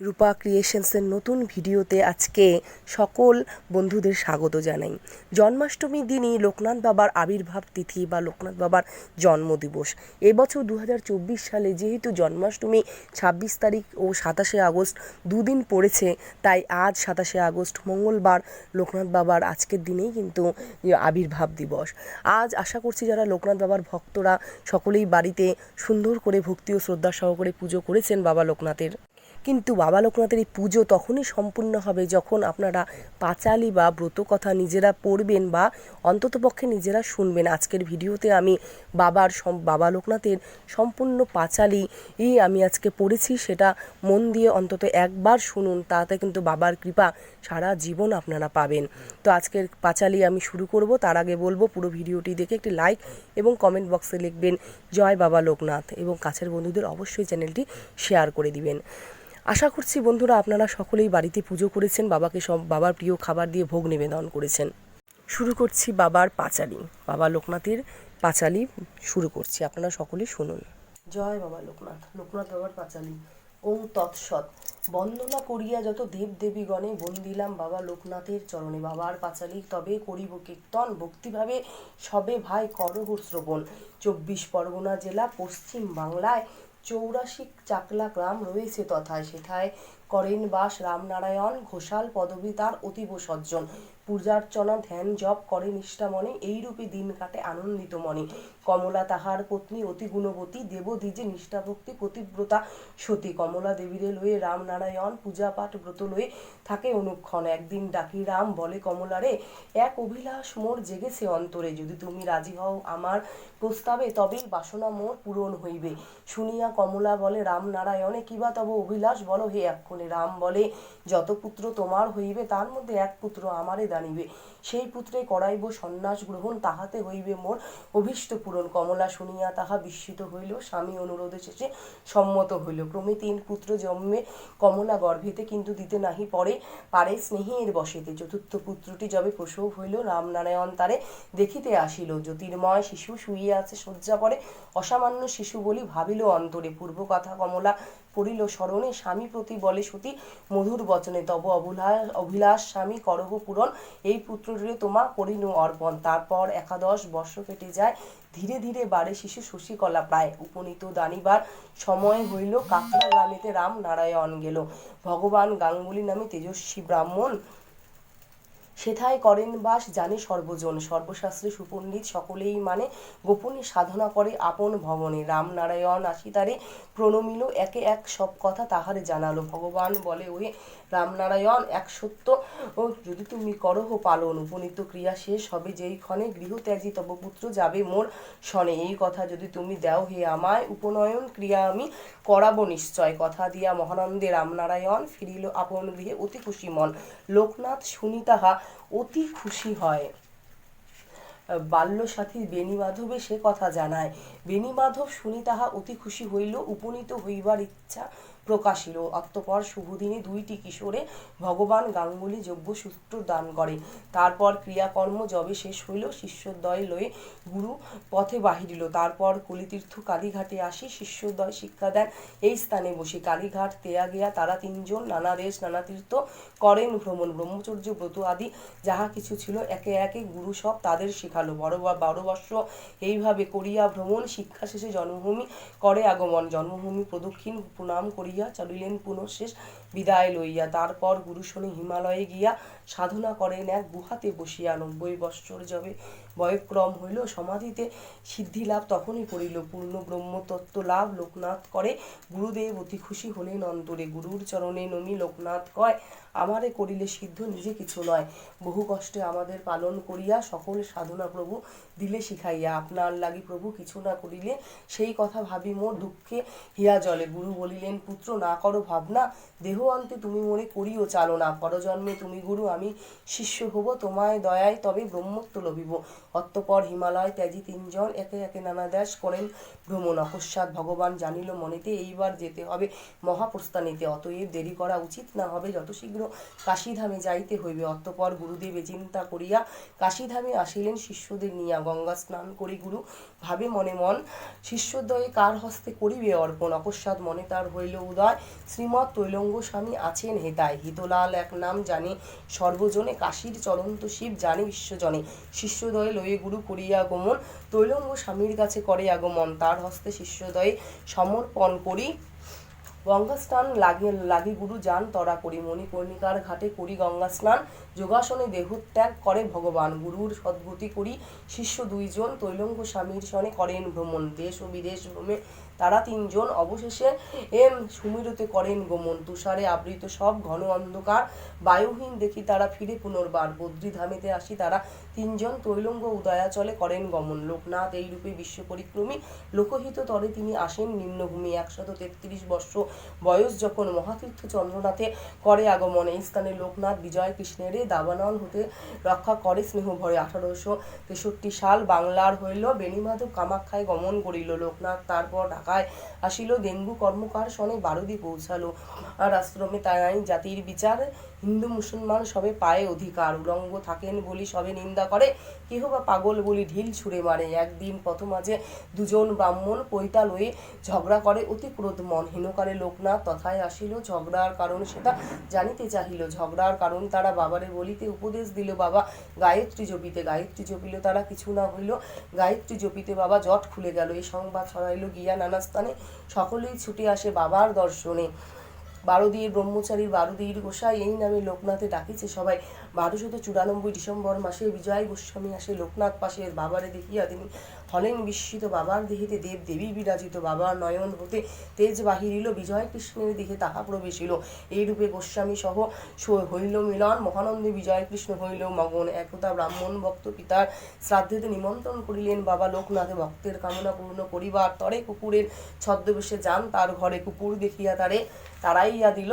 রূপা ক্রিয়েশনসের নতুন ভিডিওতে আজকে সকল বন্ধুদের স্বাগত জানাই। জন্মাষ্টমী দিনই লোকনাথ বাবার আবির্ভাব তিথি বা লোকনাথ বাবার জন্মদিবস। এবছর দু হাজার চব্বিশ সালে যেহেতু জন্মাষ্টমী ছাব্বিশ তারিখ ও সাতাশে আগস্ট দুদিন পড়েছে, তাই আজ সাতাশে আগস্ট মঙ্গলবার লোকনাথ বাবার আজকের দিনেই কিন্তু আবির্ভাব দিবস। আজ আশা করছি যারা লোকনাথ বাবার ভক্তরা সকলেই বাড়িতে সুন্দর করে ভক্তি ও শ্রদ্ধা সহকারে পুজো করেছেন বাবা লোকনাথের কিন্তু বাবা লোকনাথের এই পুজো তখনই সম্পূর্ণ হবে যখন আপনারা পাঁচালি বা ব্রত কথা নিজেরা পড়বেন বা অন্ততপক্ষে নিজেরা শুনবেন। আজকের ভিডিওতে আমি বাবার বাবা লোকনাথের সম্পূর্ণ পাঁচালি আমি আজকে পড়েছি, সেটা মন দিয়ে অন্তত একবার শুনুন, তাতে কিন্তু বাবার কৃপা সারা জীবন আপনারা পাবেন। তো আজকের পাঁচালি আমি শুরু করব, তার আগে বলব পুরো ভিডিওটি দেখে একটি লাইক এবং কমেন্ট বক্সে লিখবেন, জয় বাবা লোকনাথ এবং কাছের বন্ধুদের অবশ্যই চ্যানেলটি শেয়ার করে দিবেন। আশা করছি বন্ধুরা আপনারা সকলেই বাড়িতে পুজো করেছেন, বাবাকে সব, বাবার প্রিয় খাবার দিয়ে ভোগ নিবেদন করেছেন। শুরু করছি বাবার পাঁচালি, বাবা লোকনাথের পাঁচালি শুরু করছি, আপনারা সকলেই শুনুন। জয় বাবা লোকনাথ লোকনাথ বাবার পাঁচালি। ওং তৎসৎ, বন্দনা করিয়া যত দেব দেবীগণে বন্দিলাম বাবা লোকনাথের চরণে। বাবার পাঁচালি তবে করিব কীর্তন, ভক্তিভাবে সবে ভাই করহ শ্রবণ। চব্বিশ পরগনা জেলা পশ্চিম বাংলায় চৌরাশি চাকলা গ্রাম রয়েছে তথায়। সেথায় করেন বাস রামনারায়ণ ঘোষাল পদবী তার অতীব সজ্জন। পূজার্চনা, ধ্যান, জপ করে নিষ্ঠা মনে এইরূপে দিন কাটে আনন্দিত মনে। কমলা তাহার পত্নী অতি গুণবতী দেবদ্বিজে নিষ্ঠাভক্তি পতিব্রতা সতী। কমলা দেবীরে লয়ে রামনারায়ণ পূজা পাঠ ব্রত লয়ে থাকে অনুক্ষণ। একদিন ডাকি রাম, বলে কমলারে এক অভিলাষ মোর জেগেছে অন্তরে। যদি তুমি রাজি হও আমার প্রস্তাবে, তবেই বাসনা মোর পূরণ হইবে। শুনিয়া কমলা বলে, রাম রামনারায়ণে কিবা তব অভিলাষ? বলো হে এক্ষণে। রাম বলে, যত পুত্র তোমার হইবে, তার মধ্যে এক পুত্র আমারে দানিবে। সেই পুত্রে করাইব সন্ন্যাস গ্রহণ, তাহাতে হইবে মোর অভীষ্ট পূরণ কমলা শুনিয়া তাহা বিস্মিত হইল। স্বামী অনুরোধে শেষে সম্মত হইল। ক্রমে তিন পুত্র জন্মে কমলা গর্ভেতে কিন্তু দিতে নাহি পরে পারে স্নেহের বসেতে। চতুর্থ পুত্রটি যবে প্রসব হইল, রামনারায়ণ তারে দেখিতে আসিল। জ্যোতির্ময় শিশু শুইয়া আছে, শয্যা পরে অসামান্য শিশু বলি ভাবিল অন্তরে। পূর্ব কথা কমলা পড়িল স্মরণে স্বামী প্রতি বলে সতী, মধুর বচনে তব অভিলাষ অভিলাষ, স্বামী করহ পূরণ, এই পুত্রটিরে তোমা করিনু অর্পণ। তারপর একাদশ বর্ষ কেটে যায়, ধীরে ধীরে বাড়ে শিশু শশীকলা প্রায়। উপনীত দানিবার সময় হইল কাকড়া গ্রামেতে রাম নারায়ণ গেল। ভগবান গাঙ্গুলি নামে তেজস্বী ব্রাহ্মণ সেথায় করেন বাস, জানে সর্বজন। সর্বশাস্ত্রে সুপণ্ডিত সকলেই মানে গোপনে সাধনা করে আপন ভবনে। রামনারায়ণ আসি তারে প্রণমিল, একে এক সব কথা তাহারে জানালো। ভগবান বলে ওহে রামনারায়ণ এক সত্য, ও যদি তুমি করহ পালন, উপনীত ক্রিয়া শেষ হবে যেই ক্ষণে গৃহত্যাগী তব পুত্র যাবে মোর শনে। এই কথা যদি তুমি দাও হে আমায়, উপনয়ন ক্রিয়া আমি করাবো নিশ্চয়। কথা দিয়া মহানন্দে রামনারায়ণ ফিরিল আপন গৃহে অতি খুশি মন। লোকনাথ শুনি তাহা অতি খুশি হয়। বাল্য সাথী বেণী বেণীমাধবে সে কথা জানায়। বেণী মাধব শুনি তাহা অতি খুশি হইল, উপনীত হইবার ইচ্ছা প্রকাশিল অতঃপর শুভদিনে দুইটি কিশোরে ভগবান গাঙ্গুলি যজ্ঞ সূত্র দান করে। তারপর ক্রিয়াকর্ম যবে শেষ হইল, শিষ্যদ্বয় লয়ে গুরু পথে বাহিরিল। তারপর কলিতীর্থ কালীঘাটে আসি, শিষ্যদ্বয় শিক্ষা দেন এই স্থানে বসে। কালীঘাট তেয়া গিয়া তারা তিনজন, নানা দেশ, নানা তীর্থ করেন ভ্রমণ। ব্রহ্মচর্য, ব্রত আদি যাহা কিছু ছিল, একে একে গুরু সব তাদের শেখালো। বড় বারো বর্ষ এইভাবে করিয়া ভ্রমণ, শিক্ষা শেষে জন্মভূমি করে আগমন। জন্মভূমি প্রদক্ষিণ, প্রণাম করিয়া চলিলেন পুনঃশেষ বিদায় লইয়া তারপর গুরু শনি হিমালয়ে গিয়া সাধনা করেন এক গুহাতে বসিয়া। নব্বই বৎসর যবে, বয়ক্রম হইল সমাধিতে। সিদ্ধি লাভ তখনই করিল, পূর্ণ ব্রহ্মতত্ত্ব লাভ লোকনাথ করে। গুরুদেব অতি খুশি হলেন অন্তরে, গুরুর চরণে নমি লোকনাথ কয়, আমারে করিলে সিদ্ধ নিজে কিছু নয়। বহু কষ্টে আমাদের পালন করিয়া সকল সাধনা প্রভু দিলে শিখাইয়া। আপনার লাগি প্রভু কিছু না করিলে সেই কথা ভাবি মোর দুঃখে। হিয়া জলে গুরু বলিলেন, পুত্র, না করো ভাবনা। দেহ অন্তে তুমি মনে করিও চালনা। পরজন্মে তুমি গুরু, আমি শিষ্য হব, তোমায় দয়ায় তবে ব্রহ্মত্ব লভিব। অতঃপর হিমালয় ত্যাজি তিনজন একে একে নানা দেশ করেন ভ্রমণ। অকস্মাৎ ভগবান জানিল মনেতে, এইবার যেতে হবে মহাপ্রস্থানিতে, অতএব দেরি করা উচিত না হবে যত শীঘ্র কাশীধামে যাইতে হইবে। অতঃপর গুরুদেবে চিন্তা করিয়া কাশীধামে আসিলেন শিষ্যদের নিয়া। গঙ্গা স্নান করি গুরু, ভাবে মনে মন, শিষ্যদ্বয়ে কার হস্তে করিবে অর্পণ? অকস্মাৎ মনে তার হইল উদয়। শ্রীমৎ তৈলঙ্গ স্বামী আছেন হেতায় হিতলাল এক নাম জানে, সর্বজনে কাশীর চলন্ত শিব জানে বিশ্বজনে। শিষ্যদয়ে লয়ে গুরু করিয়া আগমন, তৈলঙ্গ স্বামীর কাছে করে আগমন। তার হস্তে শিষ্যদয়ে সমর্পণ করি। গঙ্গা স্নান লাগে, লাগি গুরু যান তরা করি। মণিকর্ণিকার ঘাটে করি গঙ্গা স্নান যোগাসনে দেহত্যাগ করে ভগবান। গুরুর সদ্গতি করি, শিষ্য দুইজন তৈলঙ্গ স্বামীর সনে করেন ভ্রমণ। দেশ ও বিদেশ ভ্রমে তারা তিনজন অবশেষে, এম, সুমিরতে করেন গমন। তুষারে আবৃত সব ঘন অন্ধকার। বায়ুহীন দেখি তারা ফিরে পুনর্বার। বদ্রীধামেতে আসি তারা। তিনজন তৈলঙ্গ উদয়াচলে করেন গমন। লোকনাথ এই রূপে বিশ্ব পরিক্রমী লোকহিত তরে তিনি আসেন নিম্নভূমি। একশত তেত্রিশ বর্ষ বয়স যখন মহাতীর্থ চন্দ্রনাথে করে আগমন। এই স্থানে লোকনাথ বিজয় কৃষ্ণের দাবানল হতে রক্ষা করে স্নেহ ভরে। আঠারোশো তেষট্টি সাল বাংলার হইল। বেণীমাধব কামাখ্যায় গমন করিল। লোকনাথ তারপর ঢাকায় আসিল ডেঙ্গু কর্মকার সনে বারুদি পৌঁছালো। আর আশ্রমে তাই জাতির বিচার হিন্দু মুসলমান সবে পায়ে অধিকার। উলঙ্গ থাকেন বলি সবে নিন্দা করে, কেহ বা পাগল বলি ঢিল ছুঁড়ে মারে। একদিন পথ মাঝে দুজন ব্রাহ্মণ পৈতা লয়ে ঝগড়া করে অতি ক্রোধ মন। হীনকারে লোকনাথ তথায় আসিল, ঝগড়ার কারণ সেটা জানিতে চাহিল। ঝগড়ার কারণ তারা বাবারে বলিতে উপদেশ দিল, বাবা, গায়ত্রী জপিতে। গায়ত্রী জপিল তারা কিছু না হইল। গায়ত্রী জপিতে বাবা জট খুলে গেল। এই সংবাদ ছড়াইল গিয়া নানা স্থানে। সকলেই ছুটে আসে বাবার দর্শনে। বারোদির ব্রহ্মচারীর বারোদির গোসাই এই নামে লোকনাথে ডাকিছে সবাই। বারোশত চুরানব্বই ডিসেম্বর মাসে বিজয় গোস্বামী আসে লোকনাথ পাশে বাবারে দেখিয়া তিনি হলেন বিস্মিত বাবার দেহিতে দেব দেবী বিরাজিত। বাবার নয়ন হতে তেজ বাহিরিল, বিজয় কৃষ্ণের দিকে তাহা প্রবেশিল। এই রূপে গোস্বামী সহ হইল মিলন, মহানন্দে বিজয় কৃষ্ণ হইল মগন। একতা ব্রাহ্মণ ভক্ত পিতার শ্রাদ্ধেতে নিমন্ত্রণ করিলেন বাবা লোকনাথে। ভক্তের কামনা পূর্ণ করিবার তরে কুকুরের ছদ্মবেশে যান, তার ঘরে কুকুর দেখিয়া তারে তারাইয়া দিল।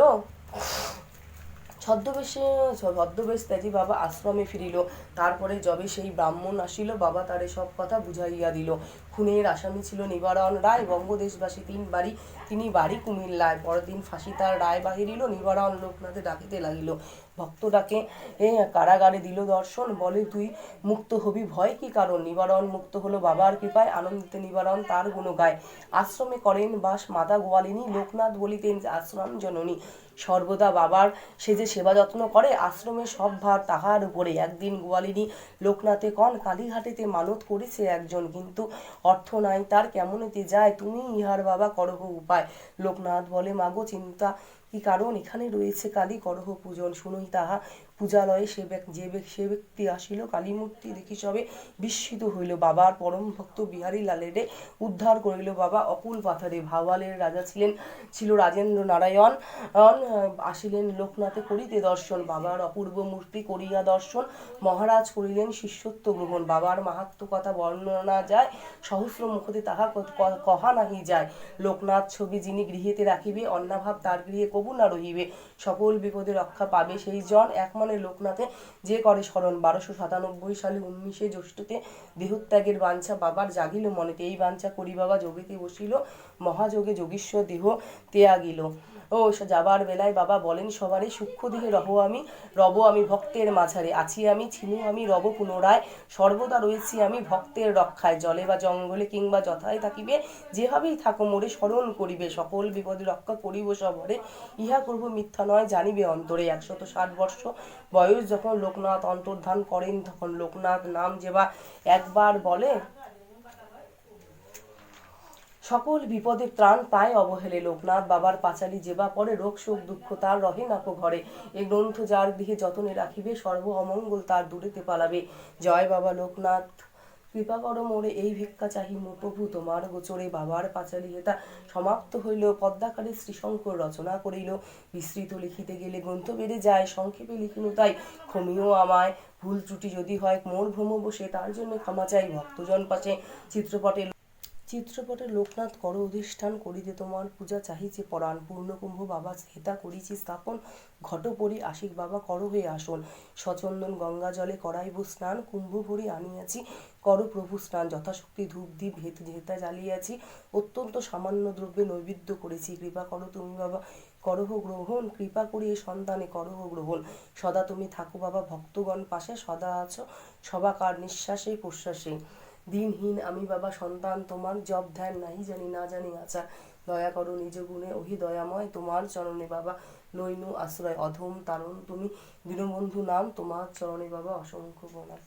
ছদ্মবেশে, ছদ্মবেশ ত্যাজি বাবা আশ্রমে ফিরিল। তারপরে যবে সেই ব্রাহ্মণ আসিল, বাবা তারে সব কথা বুঝাইয়া দিল। খুনের আসামি ছিল নিবারণ রায়, বঙ্গদেশবাসী তিন বাড়ি, তিনি বাড়ি কুমিল্লায়। পরদিন ফাঁসি তার রায় বাহিরিল, নিবারণ লোকনাথে ডাকিতে লাগিল। ভক্ত ডাকে এ, কারাগারে দিল দর্শন, বলে, তুই মুক্ত হবি, ভয় কি কারণ? নিবারণ মুক্ত হলো বাবার কৃপায়, আনন্দিত নিবারণ তার গুণ গায় আশ্রমে করেন বাস মাতা গোয়ালিনী, লোকনাথ বলিতেন আশ্রম জননী। সর্বদা বাবার সে যে সেবা যত্ন করে, আশ্রমে সব ভার তাহার উপরে। একদিন গোয়ালিনী লোকনাথে কন, কালীঘাটেতে মানত করেছে একজন, কিন্তু অর্থ নাই তার, কেমনেতে যায়? তুমি ইহার বাবা করহ উপায়। লোকনাথ বলে মাগো চিন্তা কি কারণ? এখানে রয়েছে কালী করহ পূজন। শুনুই তাহা পূজালয়ে সে যে সে ব্যক্তি আসিল, কালীমূর্তি দেখি সবে বিস্মিত হইল। বাবার পরম ভক্ত বিহারী লালেরে উদ্ধার করিল বাবা। অকুল পাথারে ভাওয়ালের রাজা ছিলেন, ছিল রাজেন্দ্র নারায়ণ। আসিলেন লোকনাথে করিতে দর্শন। বাবার অপূর্ব মূর্তি করিয়া দর্শন। মহারাজ করিলেন শিষ্যত্ব গ্রহণ। বাবার মাহাত্ম কথা বর্ণনা যায়। সহস্র মুখতে তাহা কহা নাহি যায়। লোকনাথ ছবি যিনি গৃহেতে রাখিবে, অন্নাভাব তার গৃহে কবু না রহিবে। সকল বিপদে রক্ষা পাবে সেই জন এক মনে লোকনাথে যে করে স্মরণ। বারোশো সাতানব্বই সালে উনিশে জ্যৈষ্ঠতে দেহত্যাগের বাঞ্ছা বাবার জাগিল মনেতে। এই বাঞ্ছা করি বাবা যোগেতে বসিল, মহাযোগে যোগীশ্বর দেহ ত্যাগিল। ও যাবার বেলায় বাবা বলেন, সবারই সূক্ষ্ম দেহে রহ আমি, রব আমি ভক্তের মাঝারে আছি আমি, ছিনু আমি, রব পুনরায়, সর্বদা রয়েছি আমি ভক্তের রক্ষায়, জলে বা জঙ্গলে কিংবা যথায় থাকিবে, যেভাবেই থাকো মোরে স্মরণ করিবে, সকল বিপদে রক্ষা করিব সবরে, ইহা করব মিথ্যা নয়, জানিবে অন্তরে, একশত ষাট বর্ষ বয়স যখন লোকনাথ অন্তর্ধান করেন, তখন লোকনাথ নাম যেবা একবার বলে সকল বিপদে ত্রাণ পায় অবহেলে লোকনাথ। বাবার পাঁচালি যেবা পরে রোগ, শোক, দুঃখ তার রহে নাকো ঘরে। এ গ্রন্থ যার গৃহে যতনে রাখিবে, সর্ব অমঙ্গল তার দূরেতে পালাবে। জয় বাবা লোকনাথ। কৃপা করো মোরে, এই ভিক্ষা চাহি মো প্রভু তোমার গোচরে। বাবার পাঁচালি হেতা সমাপ্ত হইল, পদ্মাকারে শ্রীশঙ্কর রচনা করিল। বিস্তৃত লিখিতে গেলে গ্রন্থ বেড়ে যায়, সংক্ষেপে লিখিনু তাই। ক্ষমিও আমায়, ভুল ত্রুটি যদি হয়, মোর ভ্রম বসে, তার জন্য ক্ষমা চাই। ভক্তজন পাশে চিত্রপটে চিত্রপটে লোকনাথ কর অধিষ্ঠান করিতে তোমার পূজা চাহিছে পরাণ। পূর্ণকুম্ভ বাবা হেতা করিছি স্থাপন। ঘটপরি আশিক বাবা কর হয়ে আসন। সচন্দন গঙ্গা জলে করাইব স্নান। কুম্ভ ভরি আনিয়াছি। কর প্রভু স্নান। যথাশক্তি ধূপ দ্বীপ হেত হেতা জ্বালিয়াছি। অত্যন্ত সামান্য দ্রব্যে নৈবেদ্য করেছি। কৃপা করো তুমি বাবা। করহ গ্রহণ। কৃপা করি এ সন্তানে। করহ গ্রহণ। সদা তুমি থাকো বাবা ভক্তগণ পাশে। সদা আছো সবাকার নিঃশ্বাসে প্রশ্বাসে। দিনহীন আমি বাবা সন্তান, তোমার জব ধ্যান নাহি জানি, না জানি আচার দয়া করো নিজ গুণে, ওহি দয়াময়, তোমার চরণে বাবা। লইনু আশ্রয়, অধম তারণ, তুমি দীনবন্ধু নাম, তোমার চরণে বাবা অসংখ্য প্রণাম।